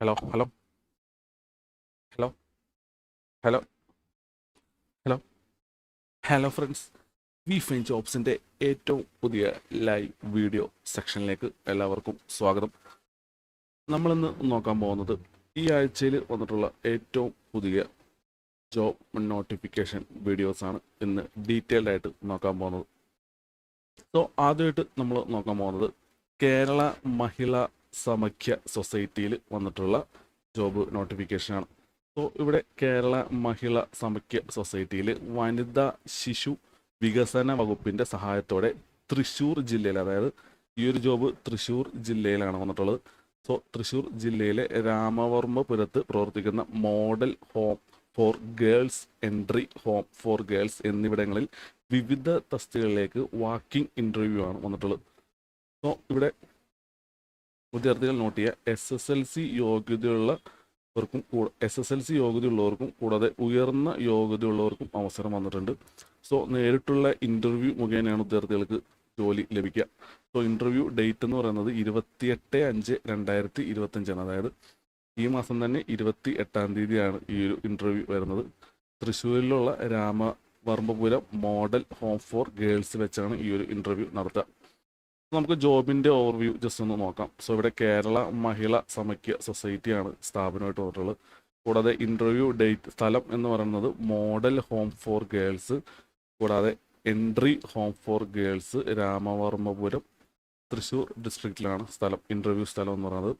Hello hello hello hello hello hello friends V fine ജോബ്സിന്റെ ഏറ്റവും പുതിയ live video സെക്ഷനിലേക്ക് എല്ലാവർക്കും സ്വാഗതം. നമ്മളിന്ന് നോക്കാൻ പോകുന്നത് ഈ ആഴ്ചയിൽ വന്നിട്ടുള്ള ഏറ്റവും പുതിയ ജോബ് നോട്ടിഫിക്കേഷൻ വീഡിയോസാണ് ഇന്ന് ഡീറ്റെയിൽഡ് ആയിട്ട് നോക്കാൻ പോകുന്നത്. സോ ആദ്യമായിട്ട് നമ്മൾ നോക്കാൻ പോകുന്നത് കേരള മഹിളാ സമഖ്യ സൊസൈറ്റിയിൽ വന്നിട്ടുള്ള ജോബ് നോട്ടിഫിക്കേഷനാണ്. സോ ഇവിടെ കേരള മഹിള സമഖ്യ സൊസൈറ്റിയിൽ വനിതാ ശിശു വികസന വകുപ്പിന്റെ സഹായത്തോടെ തൃശ്ശൂർ ജില്ലയിൽ അതായത് ഈ ഒരു ജോബ് തൃശ്ശൂർ ജില്ലയിലാണ് വന്നിട്ടുള്ളത്. സോ തൃശ്ശൂർ ജില്ലയിലെ രാമവർമ്മപുരത്ത് പ്രവർത്തിക്കുന്ന model home for girls entry home for girls എന്നിവിടങ്ങളിൽ വിവിധ തസ്തികളിലേക്ക് വാക്കിംഗ് ഇന്റർവ്യൂ ആണ് വന്നിട്ടുള്ളത്. സോ ഇവിടെ വിദ്യാർത്ഥികൾ നോട്ട് ചെയ്യുക എസ് എസ് എൽ സി യോഗ്യതയുള്ളവർക്കും എസ് എസ് എൽ സി യോഗ്യതയുള്ളവർക്കും കൂടാതെ ഉയർന്ന യോഗ്യതയുള്ളവർക്കും അവസരം വന്നിട്ടുണ്ട്. സോ നേരിട്ടുള്ള ഇന്റർവ്യൂ മുഖേനയാണ് വിദ്യാർത്ഥികൾക്ക് ജോലി ലഭിക്കുക. സോ ഇന്റർവ്യൂ ഡേറ്റ് എന്ന് പറയുന്നത് ഇരുപത്തിയെട്ട് അഞ്ച് രണ്ടായിരത്തി ഇരുപത്തഞ്ചാണ് അതായത് ഈ മാസം തന്നെ ഇരുപത്തി എട്ടാം തീയതിയാണ് ഈ ഒരു ഇന്റർവ്യൂ വരുന്നത്. തൃശ്ശൂരിലുള്ള Ramavarmapuram model home for girls വെച്ചാണ് ഈ ഒരു ഇന്റർവ്യൂ നടത്തുക. നമുക്ക് ജോബിന്റെ ഓവർവ്യൂ ജസ്റ്റ് ഒന്ന് നോക്കാം. സോ ഇവിടെ കേരള മഹിള സമക്യ സൊസൈറ്റിയാണ് സ്ഥാപനമായിട്ട് വന്നിട്ടുള്ളത്. കൂടാതെ ഇന്റർവ്യൂ ഡേറ്റ് സ്ഥലം എന്ന് പറയുന്നത് മോഡൽ ഹോം ഫോർ ഗേൾസ്. കൂടാതെ entry home for girls Ramavarmapuram Thrissur ഡിസ്ട്രിക്റ്റിലാണ് സ്ഥലം ഇന്റർവ്യൂ സ്ഥലം എന്ന് പറയുന്നത്.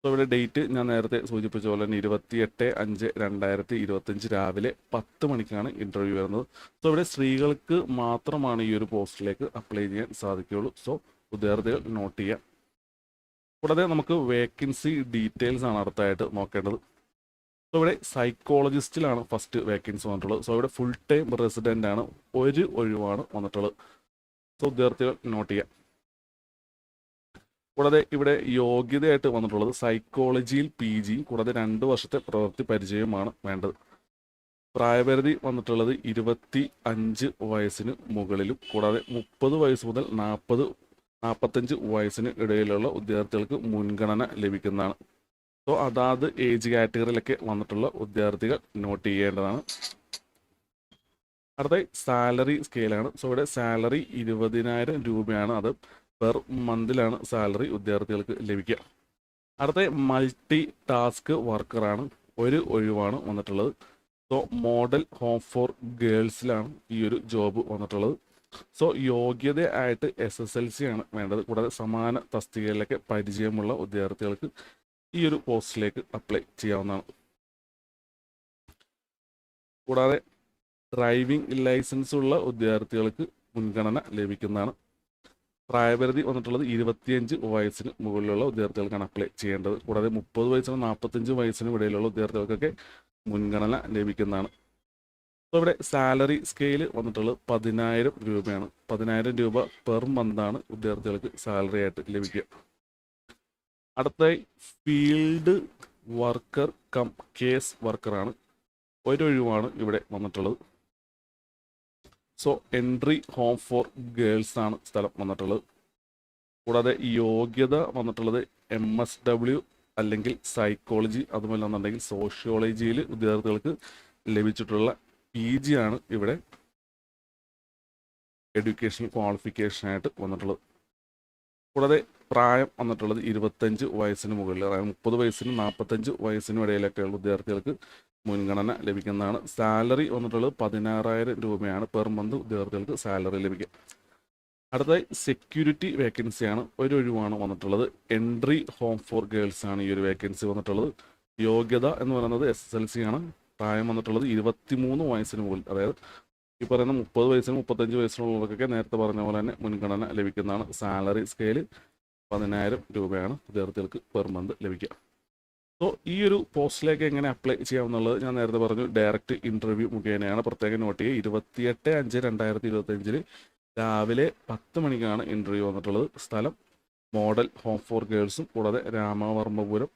സോ ഇവിടെ ഡേറ്റ് ഞാൻ നേരത്തെ സൂചിപ്പിച്ച പോലെ തന്നെ ഇരുപത്തി എട്ട് അഞ്ച് രണ്ടായിരത്തി ഇരുപത്തഞ്ച് രാവിലെ പത്ത് മണിക്കാണ് ഇന്റർവ്യൂ വരുന്നത്. സോ ഇവിടെ സ്ത്രീകൾക്ക് മാത്രമാണ് ഈ ഒരു പോസ്റ്റിലേക്ക് അപ്ലൈ ചെയ്യാൻ സാധിക്കുകയുള്ളൂ. സോ വിദ്യാർത്ഥികൾ നോട്ട് ചെയ്യാം. കൂടാതെ നമുക്ക് വേക്കൻസി ഡീറ്റെയിൽസ് ആണ് അടുത്തായിട്ട് നോക്കേണ്ടത്. സോ ഇവിടെ സൈക്കോളജിസ്റ്റിലാണ് ഫസ്റ്റ് വേക്കൻസി വന്നിട്ടുള്ളത്. സോ ഇവിടെ ഫുൾ ടൈം റെസിഡന്റ് ആണ്. ഒരു ഒഴിവാണ് വന്നിട്ടുള്ളത്. സോ വിദ്യാർത്ഥികൾ നോട്ട് ചെയ്യാം. കൂടാതെ ഇവിടെ യോഗ്യതയായിട്ട് വന്നിട്ടുള്ളത് സൈക്കോളജിയിൽ പി ജി കൂടാതെ രണ്ട് വർഷത്തെ പ്രവൃത്തി പരിചയമാണ് വേണ്ടത്. പ്രായപരിധി വന്നിട്ടുള്ളത് ഇരുപത്തി അഞ്ച് വയസ്സിന് മുകളിലും കൂടാതെ മുപ്പത് വയസ്സ് മുതൽ നാൽപ്പത് നാൽപ്പത്തഞ്ച് വയസ്സിന് ഇടയിലുള്ള വിദ്യാർത്ഥികൾക്ക് മുൻഗണന ലഭിക്കുന്നതാണ്. സോ അതാത് ഏജ് കാറ്റഗറിയിലൊക്കെ വന്നിട്ടുള്ള വിദ്യാർത്ഥികൾ നോട്ട് ചെയ്യേണ്ടതാണ്. അടുത്ത സാലറി സ്കെയിലാണ്. സോ ഇവിടെ സാലറി ഇരുപതിനായിരം രൂപയാണ് അത് പെർ മന്തിലാണ് സാലറി വിദ്യാർത്ഥികൾക്ക് ലഭിക്കുക. അടുത്ത മൾട്ടി ടാസ്ക് വർക്കറാണ് ഒരു ഒഴിവാണ് വന്നിട്ടുള്ളത്. സോ മോഡൽ ഹോം ഫോർ ഗേൾസിലാണ് ഈ ഒരു ജോബ് വന്നിട്ടുള്ളത്. സോ യോഗ്യത ആയിട്ട് എസ് എസ് എൽ സി ആണ് വേണ്ടത്. കൂടാതെ സമാന തസ്തികയിലൊക്കെ പരിചയമുള്ള വിദ്യാർത്ഥികൾക്ക് ഈ ഒരു പോസ്റ്റിലേക്ക് അപ്ലൈ ചെയ്യാവുന്നതാണ്. കൂടാതെ ഡ്രൈവിംഗ് ലൈസൻസ് ഉള്ള വിദ്യാർത്ഥികൾക്ക് മുൻഗണന ലഭിക്കുന്നതാണ്. പ്രായപരിധി വന്നിട്ടുള്ളത് ഇരുപത്തിയഞ്ച് വയസ്സിന് മുകളിലുള്ള വിദ്യാർത്ഥികൾക്കാണ് അപ്ലൈ ചെയ്യേണ്ടത്. കൂടാതെ മുപ്പത് വയസ്സിനും നാൽപ്പത്തഞ്ച് വയസ്സിനും ഇടയിലുള്ള വിദ്യാർത്ഥികൾക്കൊക്കെ മുൻഗണന ലഭിക്കുന്നതാണ്. അപ്പോൾ ഇവിടെ സാലറി സ്കെയിൽ വന്നിട്ടുള്ളത് പതിനായിരം രൂപയാണ്. പതിനായിരം രൂപ പെർ മന്താണ് വിദ്യാർത്ഥികൾക്ക് സാലറി ആയിട്ട് ലഭിക്കുക. അടുത്തായി ഫീൽഡ് വർക്കർ കം കേസ് വർക്കറാണ്. ഒരൊഴിവാണ് ഇവിടെ വന്നിട്ടുള്ളത്. So entry home for girls ആണ് സ്ഥലം വന്നിട്ടുള്ളത്. കൂടാതെ യോഗ്യത വന്നിട്ടുള്ളത് എം എസ് ഡബ്ല്യു അല്ലെങ്കിൽ സൈക്കോളജി അതുമല്ലെന്നുണ്ടെങ്കിൽ സോഷ്യോളജിയിൽ വിദ്യാർത്ഥികൾക്ക് ലഭിച്ചിട്ടുള്ള പി ജി ആണ് ഇവിടെ എഡ്യൂക്കേഷണൽ ക്വാളിഫിക്കേഷനായിട്ട് വന്നിട്ടുള്ളത്. കൂടാതെ പ്രായം വന്നിട്ടുള്ളത് ഇരുപത്തഞ്ച് വയസ്സിന് മുകളിൽ അതായത് മുപ്പത് വയസ്സിനും നാൽപ്പത്തഞ്ച് വയസ്സിനും ഇടയിലൊക്കെയുള്ള വിദ്യാർത്ഥികൾക്ക് മുൻഗണന ലഭിക്കുന്നതാണ്. സാലറി വന്നിട്ടുള്ളത് പതിനാറായിരം രൂപയാണ് പെർ മന്ത് വിദ്യാർത്ഥികൾക്ക് സാലറി ലഭിക്കുക. അടുത്തതായി സെക്യൂരിറ്റി വേക്കൻസിയാണ് ഒരു വന്നിട്ടുള്ളത്. എൻട്രി ഹോം ഫോർ ഗേൾസ് ആണ് ഈ ഒരു വേക്കൻസി വന്നിട്ടുള്ളത്. യോഗ്യത എന്ന് പറയുന്നത് എസ് എസ് എൽ സി ആണ്. പ്രായം വന്നിട്ടുള്ളത് ഇരുപത്തിമൂന്ന് വയസ്സിന് മുകളിൽ അതായത് ഈ പറയുന്ന മുപ്പത് വയസ്സിന് മുപ്പത്തഞ്ച് വയസ്സിനുള്ളവർക്കൊക്കെ നേരത്തെ പറഞ്ഞ പോലെ തന്നെ മുൻഗണന ലഭിക്കുന്നതാണ്. സാലറി സ്കെയിൽ പതിനായിരം രൂപയാണ് വിദ്യാർത്ഥികൾക്ക് പെർ മന്ത് ലഭിക്കുക. സോ ഈ ഒരു പോസ്റ്റിലേക്ക് എങ്ങനെ അപ്ലൈ ചെയ്യാമെന്നുള്ളത് ഞാൻ നേരത്തെ പറഞ്ഞു. ഡയറക്റ്റ് ഇന്റർവ്യൂ മുഖേനയാണ് പ്രത്യേകം നോട്ട് ചെയ്യുക. ഇരുപത്തിയെട്ട് അഞ്ച് രണ്ടായിരത്തി ഇരുപത്തഞ്ചിൽ രാവിലെ പത്ത് മണിക്കാണ് ഇന്റർവ്യൂ വന്നിട്ടുള്ളത്. സ്ഥലം മോഡൽ ഹോം ഫോർ ഗേൾസും കൂടാതെ രാമവർമ്മപുരം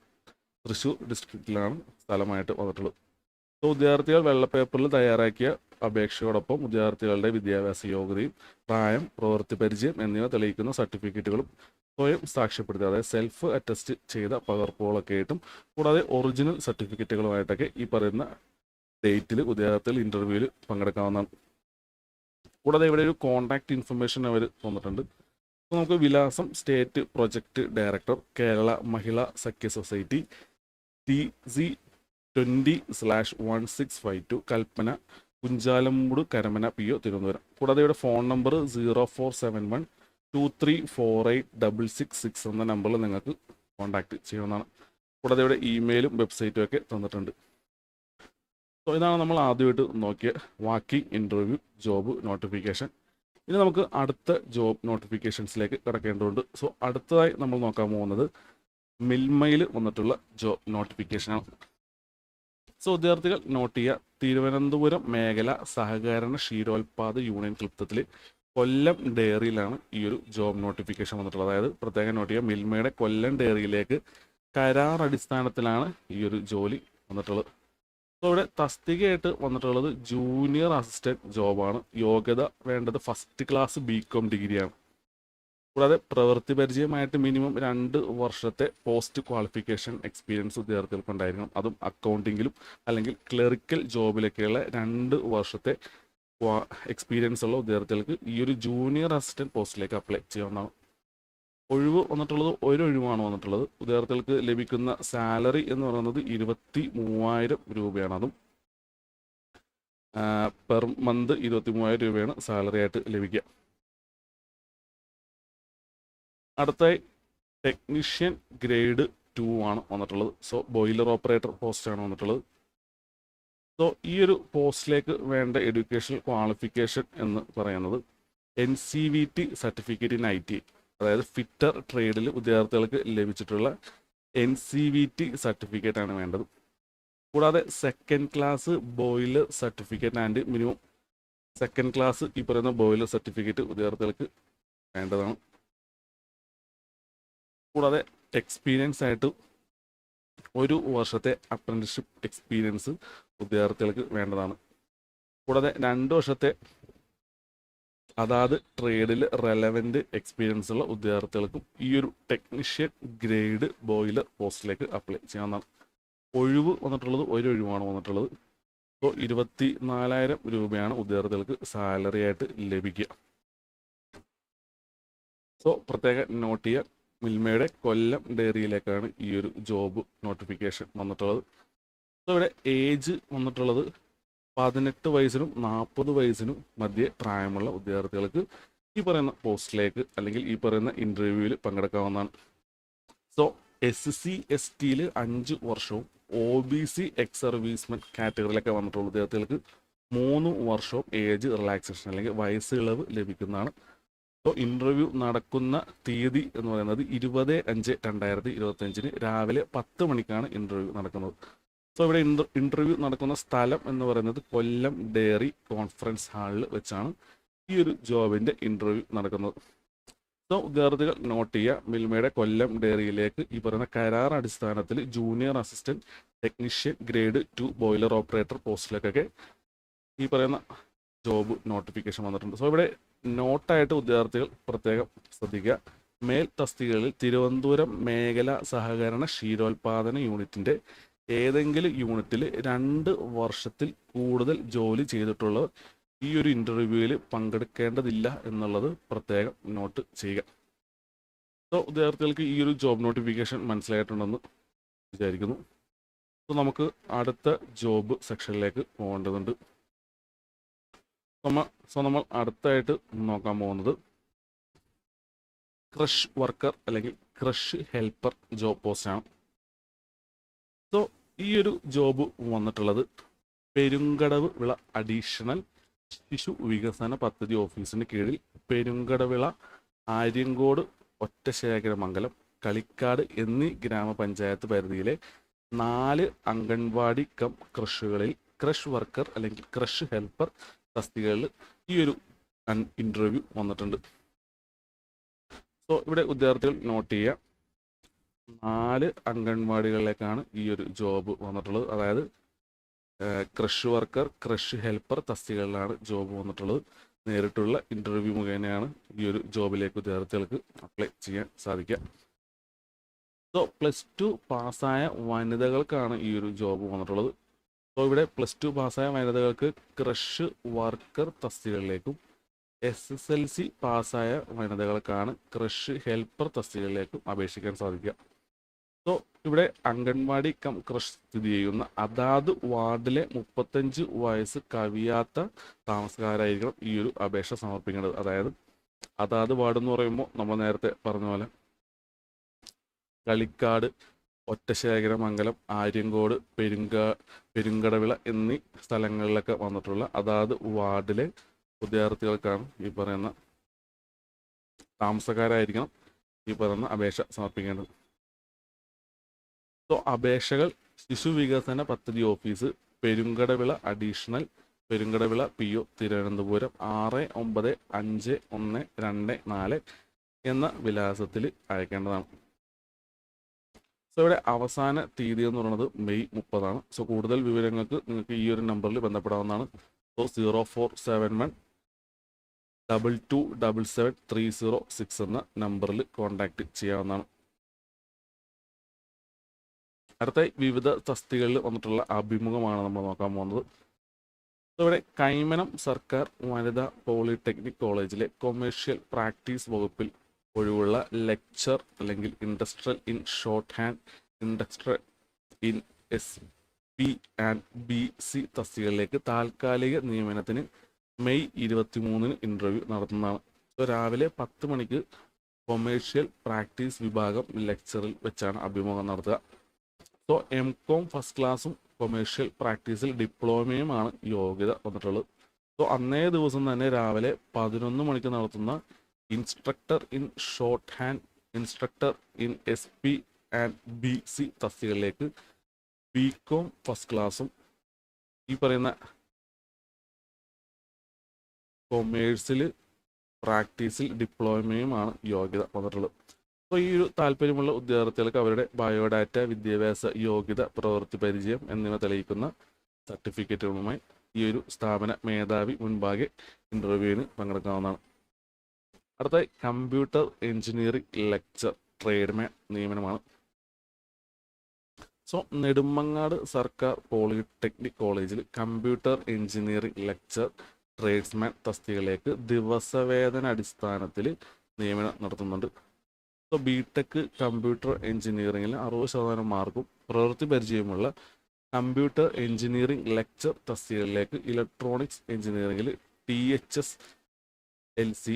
തൃശ്ശൂർ ഡിസ്ട്രിക്റ്റിലാണ് സ്ഥലമായിട്ട് വന്നിട്ടുള്ളത്. വിദ്യാർത്ഥികൾ വെള്ളപ്പേപ്പറിൽ തയ്യാറാക്കിയ അപേക്ഷയോടൊപ്പം വിദ്യാർത്ഥികളുടെ വിദ്യാഭ്യാസ യോഗ്യതയും പ്രായം പ്രവൃത്തി പരിചയം എന്നിവ തെളിയിക്കുന്ന സർട്ടിഫിക്കറ്റുകളും സ്വയം സാക്ഷ്യപ്പെടുത്തി അതായത് സെൽഫ് അറ്റസ്റ്റ് ചെയ്ത പകർപ്പുകളൊക്കെ ആയിട്ടും കൂടാതെ ഒറിജിനൽ സർട്ടിഫിക്കറ്റുകളുമായിട്ടൊക്കെ ഈ പറയുന്ന ഡേറ്റിൽ വിദ്യാർത്ഥികൾ ഇന്റർവ്യൂവിൽ പങ്കെടുക്കാവുന്നതാണ്. കൂടാതെ ഇവിടെ ഒരു കോൺടാക്ട് ഇൻഫർമേഷൻ അവർ തന്നിട്ടുണ്ട്. അപ്പോൾ നമുക്ക് വിലാസം state project director Kerala Mahila Sakhya society T C twenty slash one six five two Kalpana Kunchalammoodu Karamana P O Thiruvananthapuram. കൂടാതെ ഇവിടെ phone number zero four seven one two three four eight double six six എന്ന നമ്പറിൽ നിങ്ങൾക്ക് contact ചെയ്യാവുന്നതാണ്. കൂടാതെ ഇവിടെ ഇമെയിലും വെബ്സൈറ്റും ഒക്കെ തന്നിട്ടുണ്ട്. സോ ഇതാണ് നമ്മൾ ആദ്യമായിട്ട് നോക്കിയ വാക്കിംഗ് ഇന്റർവ്യൂ ജോബ് നോട്ടിഫിക്കേഷൻ ഇനി നമുക്ക് അടുത്ത ജോബ് നോട്ടിഫിക്കേഷൻസിലേക്ക് കിടക്കേണ്ടതുണ്ട്. സോ അടുത്തതായി നമ്മൾ നോക്കാൻ പോകുന്നത് മിൽമയിൽ വന്നിട്ടുള്ള ജോബ് നോട്ടിഫിക്കേഷനാണ് സോ വിദ്യാർത്ഥികൾ നോട്ട് ചെയ്യുക. തിരുവനന്തപുരം മേഖല സഹകരണ ക്ഷീരോത്പാദ യൂണിയൻ ക്ലിപ്തത്തിൽ കൊല്ലം ഡയറിയിലാണ് ഈ ഒരു ജോബ് നോട്ടിഫിക്കേഷൻ വന്നിട്ടുള്ളത്. അതായത് പ്രത്യേകം നോട്ട് ചെയ്യുക മിൽമയുടെ കൊല്ലം ഡയറിയിലേക്ക് കരാർ അടിസ്ഥാനത്തിലാണ് ഈ ഒരു ജോലി വന്നിട്ടുള്ളത്. സോ ഇവിടെ തസ്തികയായിട്ട് വന്നിട്ടുള്ളത് ജൂനിയർ അസിസ്റ്റന്റ് ജോബാണ്. യോഗ്യത വേണ്ടത് ഫസ്റ്റ് ക്ലാസ് ബി ഡിഗ്രിയാണ്. കൂടാതെ പ്രവൃത്തി പരിചയമായിട്ട് മിനിമം രണ്ട് വർഷത്തെ പോസ്റ്റ് ക്വാളിഫിക്കേഷൻ എക്സ്പീരിയൻസ് വിദ്യാർത്ഥികൾക്ക് ഉണ്ടായിരിക്കണം അതും അക്കൗണ്ടിങ്ങിലും അല്ലെങ്കിൽ ക്ലറിക്കൽ ജോബിലൊക്കെയുള്ള രണ്ട് വർഷത്തെ എക്സ്പീരിയൻസ് ഉള്ള വിദ്യാർത്ഥികൾക്ക് ഈ ഒരു ജൂനിയർ അസിസ്റ്റന്റ് പോസ്റ്റിലേക്ക് അപ്ലൈ ചെയ്യാവുന്നതാണ്. ഒഴിവ് വന്നിട്ടുള്ളത് ഒരു ഒഴിവാണ് വന്നിട്ടുള്ളത്. വിദ്യാർത്ഥികൾക്ക് ലഭിക്കുന്ന സാലറി എന്ന് പറയുന്നത് ഇരുപത്തി മൂവായിരം രൂപയാണ്. അതും പെർ മന്ത് ഇരുപത്തി മൂവായിരം രൂപയാണ് സാലറി ആയിട്ട് ലഭിക്കുക. അടുത്തായി ടെക്നീഷ്യൻ ഗ്രേഡ് ടു ആണ് വന്നിട്ടുള്ളത്. സോ ബോയിലർ ഓപ്പറേറ്റർ പോസ്റ്റ് ആണ് വന്നിട്ടുള്ളത്. സോ ഈ ഒരു പോസ്റ്റിലേക്ക് വേണ്ട എഡ്യൂക്കേഷൻ ക്വാളിഫിക്കേഷൻ എന്ന് പറയുന്നത് N C V T certificate in I T അതായത് ഫിറ്റർ ട്രേഡിൽ വിദ്യാർത്ഥികൾക്ക് ലഭിച്ചിട്ടുള്ള N C V T certificate ആണ് വേണ്ടത്. കൂടാതെ second class boiler certificate and minimum second class ഈ പറയുന്ന ബോയിലർ സർട്ടിഫിക്കറ്റ് വിദ്യാർത്ഥികൾക്ക് വേണ്ടതാണ്. കൂടാതെ എക്സ്പീരിയൻസ് ആയിട്ട് ഒരു വർഷത്തെ അപ്രന്റിഷിപ്പ് എക്സ്പീരിയൻസ് വിദ്യാർത്ഥികൾക്ക് വേണ്ടതാണ്. കൂടാതെ രണ്ട് വർഷത്തെ അതാത് ട്രേഡിൽ റെലവന്റ് എക്സ്പീരിയൻസ് ഉള്ള വിദ്യാർത്ഥികൾക്കും ഈ ഒരു ടെക്നീഷ്യൻ ഗ്രേഡ് ബോയിലർ പോസ്റ്റിലേക്ക് അപ്ലൈ ചെയ്യാവുന്നതാണ്. ഒഴിവ് വന്നിട്ടുള്ളത് ഒരു ഒഴിവാണ് വന്നിട്ടുള്ളത്. അപ്പോൾ ഇരുപത്തി നാലായിരം രൂപയാണ് ഉദ്യോഗാർത്ഥികൾക്ക് സാലറി ആയിട്ട് ലഭിക്കുക. സോ പ്രത്യേകം നോട്ട് ചെയ്യുക മിൽമയുടെ കൊല്ലം ഡയറിയിലേക്കാണ് ഈ ഒരു ജോബ് നോട്ടിഫിക്കേഷൻ വന്നിട്ടുള്ളത്. സോ ഇവിടെ ഏജ് വന്നിട്ടുള്ളത് പതിനെട്ട് വയസ്സിനും നാൽപ്പത് വയസ്സിനും മധ്യേ പ്രായമുള്ള വിദ്യാർത്ഥികൾക്ക് ഈ പറയുന്ന പോസ്റ്റിലേക്ക് അല്ലെങ്കിൽ ഈ പറയുന്ന ഇന്റർവ്യൂവിൽ പങ്കെടുക്കാവുന്നതാണ്. സോ എസ് സി എസ് ടിയിൽ അഞ്ച് വർഷവും O B C ex servicemen കാറ്റഗറിയിലൊക്കെ വന്നിട്ടുള്ള വിദ്യാർത്ഥികൾക്ക് മൂന്ന് വർഷവും ഏജ് റിലാക്സേഷൻ അല്ലെങ്കിൽ വയസ്സ് ഇളവ് ലഭിക്കുന്നതാണ്. സോ ഇന്റർവ്യൂ നടക്കുന്ന തീയതി എന്ന് പറയുന്നത് ഇരുപത് അഞ്ച് രണ്ടായിരത്തി ഇരുപത്തഞ്ചിന് രാവിലെ പത്ത് മണിക്കാണ് ഇന്റർവ്യൂ നടക്കുന്നത്. സോ ഇവിടെ ഇന്റർ ഇന്റർവ്യൂ നടക്കുന്ന സ്ഥലം എന്ന് പറയുന്നത് കൊല്ലം ഡെയറി കോൺഫറൻസ് ഹാളിൽ വെച്ചാണ് ഈ ഒരു ജോബിന്റെ ഇന്റർവ്യൂ നടക്കുന്നത്. സോ വിദ്യാർത്ഥികൾ നോട്ട് ചെയ്യുക. മിൽമയുടെ കൊല്ലം ഡെയറിയിലേക്ക് ഈ പറയുന്ന കരാർ അടിസ്ഥാനത്തിൽ junior assistant technician grade two boiler operator പോസ്റ്റിലേക്കൊക്കെ ഈ പറയുന്ന ജോബ് നോട്ടിഫിക്കേഷൻ വന്നിട്ടുണ്ട്. സോ ഇവിടെ നോട്ടായിട്ട് വിദ്യാർത്ഥികൾ പ്രത്യേകം ശ്രദ്ധിക്കുക. മേൽ തസ്തികകളിൽ തിരുവനന്തപുരം മേഖല സഹകരണ ക്ഷീരോത്പാദന യൂണിറ്റിന്റെ ഏതെങ്കിലും യൂണിറ്റിൽ രണ്ട് വർഷത്തിൽ കൂടുതൽ ജോലി ചെയ്തിട്ടുള്ളവർ ഈ ഒരു ഇന്റർവ്യൂവിൽ പങ്കെടുക്കേണ്ടതില്ല എന്നുള്ളത് പ്രത്യേകം നോട്ട് ചെയ്യുക. സോ വിദ്യാർത്ഥികൾക്ക് ഈ ഒരു ജോബ് നോട്ടിഫിക്കേഷൻ മനസ്സിലായിട്ടുണ്ടെന്ന് വിചാരിക്കുന്നു. സോ നമുക്ക് അടുത്ത ജോബ് സെക്ഷനിലേക്ക് പോകേണ്ടതുണ്ട്. നമ്മൾ സോ നമ്മൾ അടുത്തായിട്ട് നോക്കാൻ പോകുന്നത് ക്രഷ് വർക്കർ അല്ലെങ്കിൽ ക്രഷ് ഹെൽപ്പർ ജോബ് പോസ്റ്റാണ് സോ ഈ ഒരു ജോബ് വന്നിട്ടുള്ളത് പെരുങ്കടവ് വിള അഡീഷണൽ ശിശു വികസന പദ്ധതി ഓഫീസിന് കീഴിൽ പെരുങ്കടവിള ആര്യങ്കോട് ഒറ്റശേഖരമംഗലം കളിക്കാട് എന്നീ ഗ്രാമപഞ്ചായത്ത് പരിധിയിലെ നാല് അംഗൻവാടി കം ക്രഷുകളിൽ ക്രഷ് വർക്കർ അല്ലെങ്കിൽ ക്രഷ് ഹെൽപ്പർ തസ്തികകളിൽ ഈ ഒരു ഇന്റർവ്യൂ വന്നിട്ടുണ്ട്. സോ ഇവിടെ വിദ്യാർത്ഥികൾ നോട്ട് ചെയ്യുക. നാല് അംഗൻവാടികളിലേക്കാണ് ഈ ഒരു ജോബ് വന്നിട്ടുള്ളത്. അതായത് ക്രഷ് വർക്കർ ക്രഷ് ഹെൽപ്പർ തസ്തികകളിലാണ് ജോബ് വന്നിട്ടുള്ളത്. നേരിട്ടുള്ള ഇന്റർവ്യൂ മുഖേനയാണ് ഈ ഒരു ജോബിലേക്ക് വിദ്യാർത്ഥികൾക്ക് അപ്ലൈ ചെയ്യാൻ സാധിക്കുക. സോ പ്ലസ് ടു പാസ്സായ വനിതകൾക്കാണ് ഈ ഒരു ജോബ് വന്നിട്ടുള്ളത്. സോ ഇവിടെ പ്ലസ് ടു പാസ്സായ വനിതകൾക്ക് ക്രഷ് വർക്കർ തസ്തികകളിലേക്കും എസ് എസ് എൽ സി പാസ്സായ വനിതകൾക്കാണ് ക്രഷ് ഹെൽപ്പർ തസ്തികകളിലേക്കും അപേക്ഷിക്കാൻ സാധിക്കുക. സോ ഇവിടെ അംഗൻവാടി കം ക്രഷ് സ്ഥിതി ചെയ്യുന്ന അതാത് വാർഡിലെ മുപ്പത്തഞ്ച് വയസ്സ് കവിയാത്ത താമസക്കാരായിരിക്കണം ഈ ഒരു അപേക്ഷ സമർപ്പിക്കേണ്ടത്. അതായത് അതാത് വാർഡ് എന്ന് പറയുമ്പോൾ നമ്മൾ നേരത്തെ പറഞ്ഞ പോലെ കളിക്കാട് ഒറ്റശേഖരമംഗലം ആര്യങ്കോട് പെരുങ്ക പെരുങ്കടവിള എന്നീ സ്ഥലങ്ങളിലൊക്കെ വന്നിട്ടുള്ള അതാത് വാർഡിലെ വിദ്യാർത്ഥികൾക്കാണ് ഈ പറയുന്ന താമസക്കാരായിരിക്കണം ഈ പറയുന്ന അപേക്ഷ സമർപ്പിക്കേണ്ടത്. സോ അപേക്ഷകൾ ശിശു വികസന പദ്ധതി office Perunkadavila additional Perunkadavila P O Thiruvananthapuram ആറ് ഒമ്പത് അഞ്ച് ഒന്ന് രണ്ട് നാല് എന്ന വിലാസത്തിൽ അയക്കേണ്ടതാണ്. സോ ഇവിടെ അവസാന തീയതി എന്ന് പറയുന്നത് മെയ് മുപ്പതാണ്. സോ കൂടുതൽ വിവരങ്ങൾക്ക് നിങ്ങൾക്ക് ഈ ഒരു നമ്പറിൽ ബന്ധപ്പെടാവുന്നതാണ്. So zero four seven one double two double seven three zero six എന്ന നമ്പറിൽ കോൺടാക്റ്റ് ചെയ്യാവുന്നതാണ്. അടുത്ത വിവിധ തസ്തികളിൽ വന്നിട്ടുള്ള അഭിമുഖമാണ് നമ്മൾ നോക്കാൻ പോകുന്നത്. ഇവിടെ കൈമനം സർക്കാർ വനിതാ പോളിടെക്നിക് കോളേജിലെ കൊമേഴ്ഷ്യൽ പ്രാക്ടീസ് വകുപ്പിൽ ഒഴിവുള്ള ലെക്ചർ അല്ലെങ്കിൽ industrial in shorthand industrial in S P and B C തസ്തികകളിലേക്ക് താൽക്കാലിക നിയമനത്തിന് മെയ് ഇരുപത്തി മൂന്നിന് ഇന്റർവ്യൂ നടത്തുന്നതാണ് രാവിലെ പത്ത് മണിക്ക് കൊമേഴ്ഷ്യൽ പ്രാക്ടീസ് വിഭാഗം ലെക്ചറിൽ വെച്ചാണ് അഭിമുഖം നടത്തുക. സോ എം കോം ഫസ്റ്റ് ക്ലാസ്സും കൊമേഴ്ഷ്യൽ പ്രാക്ടീസിൽ ഡിപ്ലോമയുമാണ് യോഗ്യത വന്നിട്ടുള്ളത്. സോ അന്നേ ദിവസം തന്നെ രാവിലെ പതിനൊന്ന് മണിക്ക് നടത്തുന്ന instructor in shorthand instructor in S P and B C തസ്തികളിലേക്ക് B com first ക്ലാസ്സും ഈ പറയുന്ന കൊമേഴ്സിൽ പ്രാക്ടീസിൽ ഡിപ്ലോമയുമാണ് യോഗ്യത വന്നിട്ടുള്ളത്. അപ്പോൾ ഈ ഒരു താല്പര്യമുള്ള ഉദ്യോഗാർത്ഥികൾക്ക് അവരുടെ ബയോഡാറ്റ വിദ്യാഭ്യാസ യോഗ്യത പ്രവൃത്തി പരിചയം എന്നിവ തെളിയിക്കുന്ന സർട്ടിഫിക്കറ്റുകളുമായി ഈ ഒരു സ്ഥാപന മേധാവി മുൻപാകെ ഇന്റർവ്യൂവിന് പങ്കെടുക്കാവുന്നതാണ്. അടുത്ത കമ്പ്യൂട്ടർ എഞ്ചിനീയറിംഗ് ലെക്ചർ ട്രേഡ്മാൻ നിയമനമാണ്. സോ നെടുമങ്ങാട് സർക്കാർ പോളിടെക്നിക് കോളേജിൽ കമ്പ്യൂട്ടർ എഞ്ചിനീയറിംഗ് ലെക്ചർ ട്രേഡ്സ്മാൻ തസ്തികയിലേക്ക് ദിവസവേതന അടിസ്ഥാനത്തിൽ നിയമനം നടത്തുന്നുണ്ട്. സോ ബി ടെക് കമ്പ്യൂട്ടർ എഞ്ചിനീയറിംഗിൽ അറുപത് ശതമാനം മാർക്കും പ്രവൃത്തി പരിചയമുള്ള കമ്പ്യൂട്ടർ എഞ്ചിനീയറിംഗ് ലെക്ചർ തസ്തികളിലേക്ക് ഇലക്ട്രോണിക്സ് എഞ്ചിനീയറിംഗിൽ T H S L C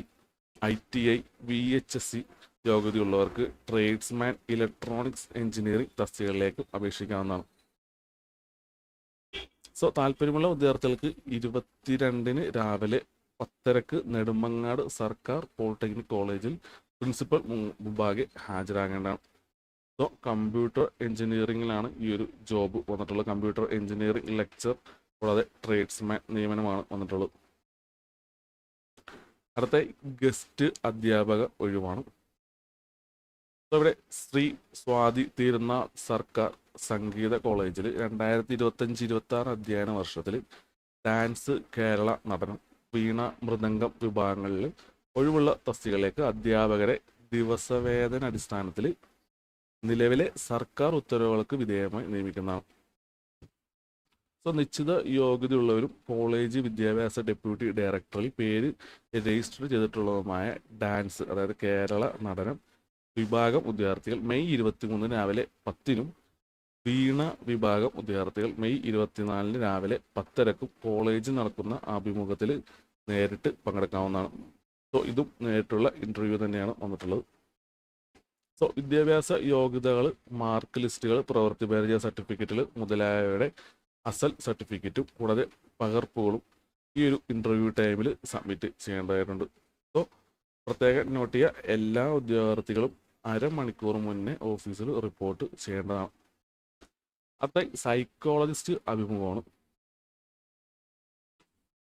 I T I V H S C യോഗ്യതയുള്ളവർക്ക് tradesman electronics engineering തസ്തികകളിലേക്ക് അപേക്ഷിക്കാവുന്നതാണ്. സോ താല്പര്യമുള്ള വിദ്യാർത്ഥികൾക്ക് ഇരുപത്തിരണ്ടിന് രാവിലെ പത്തരക്ക് നെടുമങ്ങാട് സർക്കാർ പോളിടെക്നിക് കോളേജിൽ പ്രിൻസിപ്പൽ മുമ്പാകെ ഹാജരാകേണ്ടതാണ്. സോ കമ്പ്യൂട്ടർ എഞ്ചിനീയറിംഗിലാണ് ഈ ഒരു ജോബ് വന്നിട്ടുള്ളത്. കമ്പ്യൂട്ടർ എഞ്ചിനീയറിംഗ് ലെക്ചർ കൂടാതെ ട്രേഡ്സ്മാൻ നിയമനമാണ് വന്നിട്ടുള്ളത്. അടുത്ത ഗസ്റ്റ് അധ്യാപക ഒഴിവാണ്. ഇവിടെ ശ്രീ സ്വാതി തീരുന്ന സർക്കാർ സംഗീത കോളേജിൽ രണ്ടായിരത്തി ഇരുപത്തഞ്ച് ഇരുപത്തി ആറ് അധ്യയന വർഷത്തിൽ ഡാൻസ് കേരള നടനം വീണ മൃദംഗം വിഭാഗങ്ങളിൽ ഒഴിവുള്ള തസ്തികളിലേക്ക് അധ്യാപകരെ ദിവസവേതന അടിസ്ഥാനത്തിൽ നിലവിലെ സർക്കാർ ഉത്തരവുകൾക്ക് വിധേയമായി നിയമിക്കുന്നതാണ് സോ നിശ്ചിത യോഗ്യതയുള്ളവരും കോളേജ് വിദ്യാഭ്യാസ ഡെപ്യൂട്ടി ഡയറക്ടറിൽ പേര് രജിസ്റ്റർ ചെയ്തിട്ടുള്ളതുമായ ഡാൻസ് അതായത് കേരള നടനം വിഭാഗം വിദ്യാർത്ഥികൾ മെയ് ഇരുപത്തിമൂന്നിന് രാവിലെ പത്തിനും വീണ വിഭാഗം വിദ്യാർത്ഥികൾ മെയ് ഇരുപത്തിനാലിന് രാവിലെ പത്തരക്കും കോളേജ് നടക്കുന്ന അഭിമുഖത്തിൽ നേരിട്ട് പങ്കെടുക്കാവുന്നതാണ്. സോ ഇതും നേരിട്ടുള്ള ഇന്റർവ്യൂ തന്നെയാണ് വന്നിട്ടുള്ളത്. സോ വിദ്യാഭ്യാസ യോഗ്യതകൾ മാർക്ക് ലിസ്റ്റുകൾ പ്രവൃത്തി പരിചയ സർട്ടിഫിക്കറ്റുകൾ മുതലായവയുടെ അസൽ സർട്ടിഫിക്കറ്റും കൂടാതെ പകർപ്പുകളും ഈ ഒരു ഇന്റർവ്യൂ ടൈമിൽ സബ്മിറ്റ് ചെയ്യേണ്ടതായിട്ടുണ്ട്. സോ പ്രത്യേകം നോട്ട് ചെയ്യുക എല്ലാ ഉദ്യോഗാർത്ഥികളും അരമണിക്കൂർ മുന്നേ ഓഫീസിൽ റിപ്പോർട്ട് ചെയ്യേണ്ടതാണ്. അത്ര സൈക്കോളജിസ്റ്റ് അഭിമുഖമാണ്.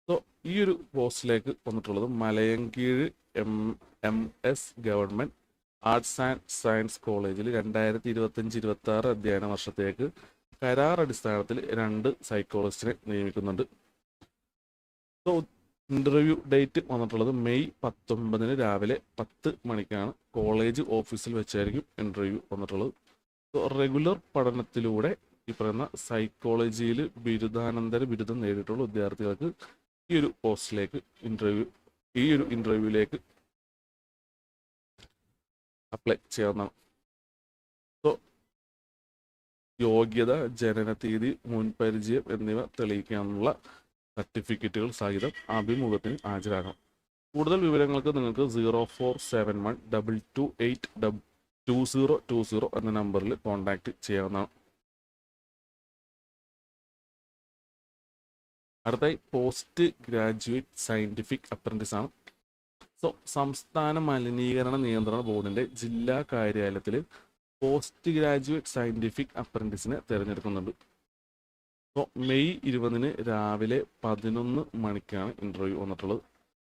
സോ ഈ ഒരു പോസ്റ്റിലേക്ക് വന്നിട്ടുള്ളത് Malayinkeezh M M S government arts and science കോളേജിൽ രണ്ടായിരത്തി ഇരുപത്തഞ്ച് ഇരുപത്തി ആറ് അധ്യയന വർഷത്തേക്ക് കരാർ അടിസ്ഥാനത്തിൽ രണ്ട് സൈക്കോളജിസ്റ്റിനെ നിയമിക്കുന്നുണ്ട്. സോ ഇന്റർവ്യൂ ഡേറ്റ് വന്നിട്ടുള്ളത് മെയ് പത്തൊമ്പതിന് രാവിലെ പത്ത് മണിക്കാണ് കോളേജ് ഓഫീസിൽ വെച്ചായിരിക്കും ഇന്റർവ്യൂ വന്നിട്ടുള്ളത്. സോ റെഗുലർ പഠനത്തിലൂടെ ഈ പറയുന്ന സൈക്കോളജിയിൽ ബിരുദാനന്തര ബിരുദം നേടിയിട്ടുള്ള വിദ്യാർത്ഥികൾക്ക് ഈ ഒരു പോസ്റ്റിലേക്ക് ഇന്റർവ്യൂ ഈ ഒരു ഇന്റർവ്യൂവിലേക്ക് അപ്ലൈ ചെയ്യാവുന്നതാണ്. യോഗ്യത ജനന തീയതി മുൻപരിചയം എന്നിവ തെളിയിക്കാനുള്ള സർട്ടിഫിക്കറ്റുകൾ സഹിതം അഭിമുഖത്തിന് ഹാജരാകണം കൂടുതൽ വിവരങ്ങൾക്ക് നിങ്ങൾക്ക് zero four seven one double two eight double two zero two zero എന്ന നമ്പറിൽ കോൺടാക്റ്റ് ചെയ്യാവുന്നതാണ്. അടുത്തായി പോസ്റ്റ് ഗ്രാജുവേറ്റ് സയന്റിഫിക് അപ്രന്റീസ് ആണ്. സോ സംസ്ഥാന മലിനീകരണ നിയന്ത്രണ ബോർഡിന്റെ ജില്ലാ കാര്യാലയത്തിൽ പോസ്റ്റ് ഗ്രാജുവേറ്റ് സയന്റിഫിക് അപ്രന്റീസിനെ തിരഞ്ഞെടുക്കുന്നുണ്ട്. സോ മെയ് ഇരുപതിന് രാവിലെ പതിനൊന്ന് മണിക്കാണ് ഇന്റർവ്യൂ വന്നിട്ടുള്ളത്.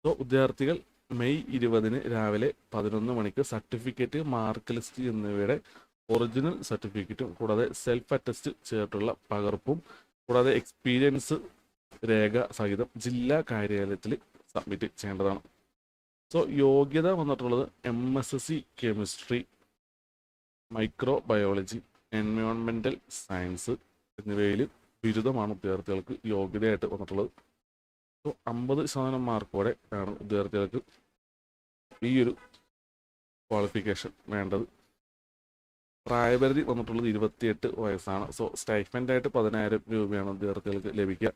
സോ വിദ്യാർത്ഥികൾ മെയ് ഇരുപതിന് രാവിലെ പതിനൊന്ന് മണിക്ക് സർട്ടിഫിക്കറ്റ് മാർക്ക് ലിസ്റ്റ് എന്നിവയുടെ ഒറിജിനൽ സർട്ടിഫിക്കറ്റും കൂടാതെ സെൽഫ് അറ്റസ്റ്റ് ചെയ്തിട്ടുള്ള പകർപ്പും കൂടാതെ എക്സ്പീരിയൻസ് രേഖ സഹിതം ജില്ലാ കാര്യാലയത്തിൽ സബ്മിറ്റ് ചെയ്യേണ്ടതാണ്. സോ യോഗ്യത വന്നിട്ടുള്ളത് M S S C chemistry microbiology എൻവയോൺമെന്റൽ science എന്നിവയിൽ ബിരുദമാണ് വിദ്യാർത്ഥികൾക്ക് യോഗ്യതയായിട്ട് വന്നിട്ടുള്ളത്. സോ അമ്പത് ശതമാനം മാർക്കോടെ ആണ് വിദ്യാർത്ഥികൾക്ക് ഈ ഒരു ക്വാളിഫിക്കേഷൻ വേണ്ടത്. പ്രായപരിധി വന്നിട്ടുള്ളത് ഇരുപത്തിയെട്ട് വയസ്സാണ്. സോ സ്റ്റൈഫൻഡായിട്ട് പതിനായിരം രൂപയാണ് വിദ്യാർത്ഥികൾക്ക് ലഭിക്കുക.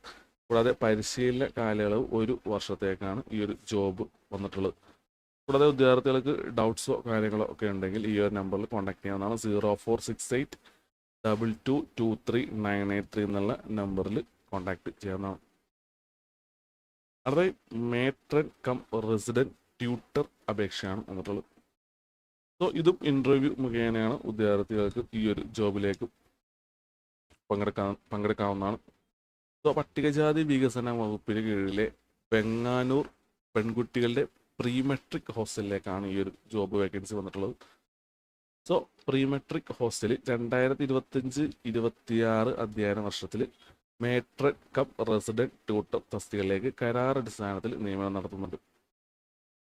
കൂടാതെ പരിശീലന കാലയളവ് ഒരു വർഷത്തേക്കാണ് ഈ ഒരു ജോബ് വന്നിട്ടുള്ളത്. കൂടാതെ വിദ്യാർത്ഥികൾക്ക് ഡൗട്ട്സോ കാര്യങ്ങളോ ഒക്കെ ഉണ്ടെങ്കിൽ ഈ ഒരു നമ്പറിൽ കോൺടാക്ട് ചെയ്യാവുന്നതാണ്. Zero four six eight double two two three nine eight three എന്നുള്ള നമ്പറിൽ കോൺടാക്ട് ചെയ്യാവുന്നതാണ്. അടുത്ത മേട്രൻ കം റെസിഡന്റ് ട്യൂട്ടർ അപേക്ഷയാണ് വന്നിട്ടുള്ളത്. സോ ഇതും ഇന്റർവ്യൂ മുഖേനയാണ് വിദ്യാർത്ഥികൾക്ക് ഈ ഒരു ജോബിലേക്ക് പങ്കെടുക്കാൻ പങ്കെടുക്കാവുന്നതാണ്. സോ പട്ടികജാതി വികസന വകുപ്പിന് കീഴിലെ വെങ്ങാനൂർ പെൺകുട്ടികളുടെ പ്രീമെട്രിക് ഹോസ്റ്റലിലേക്കാണ് ഈ ഒരു ജോബ് വേക്കൻസി വന്നിട്ടുള്ളത്. സോ പ്രീമെട്രിക് ഹോസ്റ്റലിൽ രണ്ടായിരത്തി ഇരുപത്തഞ്ച് ഇരുപത്തിയാറ് അധ്യയന വർഷത്തിൽ മേട്രിക് കം റെസിഡന്റ് ട്യൂട്ടർ തസ്തികയിലേക്ക് കരാർ അടിസ്ഥാനത്തിൽ നിയമനം നടത്തുന്നുണ്ട്.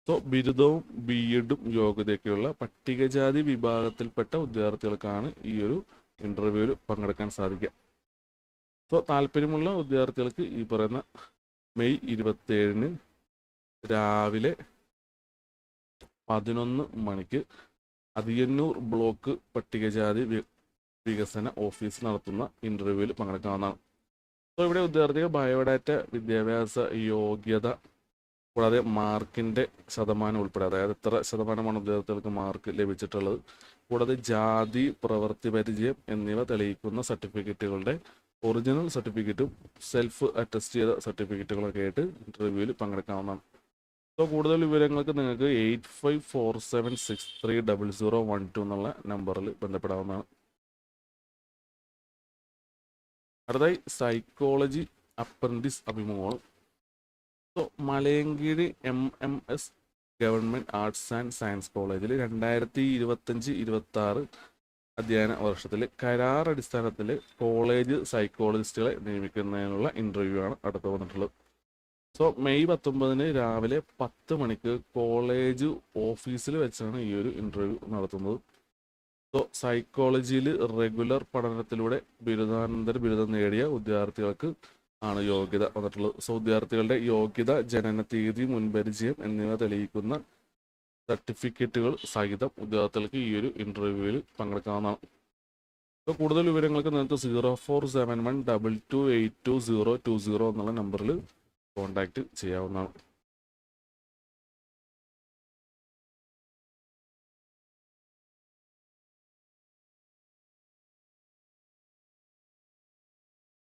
സോ ബിരുദവും ബി എഡും യോഗ്യതയൊക്കെയുള്ള പട്ടികജാതി വിഭാഗത്തിൽപ്പെട്ട വിദ്യാർത്ഥികൾക്കാണ് ഈ ഒരു ഇന്റർവ്യൂവിൽ പങ്കെടുക്കാൻ സാധിക്കുക. സോ താല്പര്യമുള്ള വിദ്യാർത്ഥികൾക്ക് ഈ പറയുന്ന മെയ് ഇരുപത്തേഴിന് രാവിലെ പതിനൊന്ന് മണിക്ക് അതിയന്നൂർ ബ്ലോക്ക് പട്ടികജാതി വികസന ഓഫീസ് നടത്തുന്ന ഇന്റർവ്യൂവിൽ പങ്കെടുക്കാവുന്നതാണ്. സോ ഇവിടെ വിദ്യാർത്ഥികൾ ബയോഡാറ്റ വിദ്യാഭ്യാസ യോഗ്യത കൂടാതെ മാർക്കിന്റെ ശതമാനം ഉൾപ്പെടെ അതായത് എത്ര ശതമാനമാണ് വിദ്യാർത്ഥികൾക്ക് മാർക്ക് ലഭിച്ചിട്ടുള്ളത് കൂടാതെ ജാതി പ്രവൃത്തി പരിചയം എന്നിവ തെളിയിക്കുന്ന സർട്ടിഫിക്കറ്റുകളുടെ ഒറിജിനൽ സർട്ടിഫിക്കറ്റും സെൽഫ് അറ്റസ്റ്റ് ചെയ്ത സർട്ടിഫിക്കറ്റുകളൊക്കെ ആയിട്ട് ഇന്റർവ്യൂവിൽ പങ്കെടുക്കാവുന്നതാണ്. സോ കൂടുതൽ വിവരങ്ങൾക്ക് നിങ്ങൾക്ക് eight five four seven six three double zero one two എന്നുള്ള നമ്പറിൽ ബന്ധപ്പെടാവുന്നതാണ്. അടുത്തായി psychology apprentice അഭിമുഖമാണ് so Malayinkeezh M M S government arts and science കോളേജിൽ രണ്ടായിരത്തി ഇരുപത്തഞ്ച് ഇരുപത്തി ആറ് അധ്യയന വർഷത്തിൽ കരാർ അടിസ്ഥാനത്തിൽ കോളേജ് സൈക്കോളജിസ്റ്റുകളെ നിയമിക്കുന്നതിനുള്ള ഇന്റർവ്യൂ ആണ് അടുത്ത് വന്നിട്ടുള്ളത്. സോ മെയ് പത്തൊമ്പതിന് രാവിലെ പത്ത് മണിക്ക് കോളേജ് ഓഫീസിൽ വെച്ചാണ് ഈ ഒരു ഇന്റർവ്യൂ നടത്തുന്നത്. സോ സൈക്കോളജിയിൽ റെഗുലർ പഠനത്തിലൂടെ ബിരുദാനന്തര ബിരുദം നേടിയ വിദ്യാർത്ഥികൾക്ക് ആണ് യോഗ്യത വന്നിട്ടുള്ളത്. സോ വിദ്യാർത്ഥികളുടെ യോഗ്യത ജനന തീയതി മുൻപരിചയം എന്നിവ തെളിയിക്കുന്ന സർട്ടിഫിക്കറ്റുകൾ സഹിതം വിദ്യാർത്ഥികൾക്ക് ഈ ഒരു ഇന്റർവ്യൂവിൽ പങ്കെടുക്കാവുന്നതാണ്. ഇപ്പോൾ കൂടുതൽ വിവരങ്ങൾക്ക് നിങ്ങൾക്ക് zero four seven one double two eight two zero two zero എന്നുള്ള നമ്പറിൽ കോൺടാക്റ്റ് ചെയ്യാവുന്നതാണ്.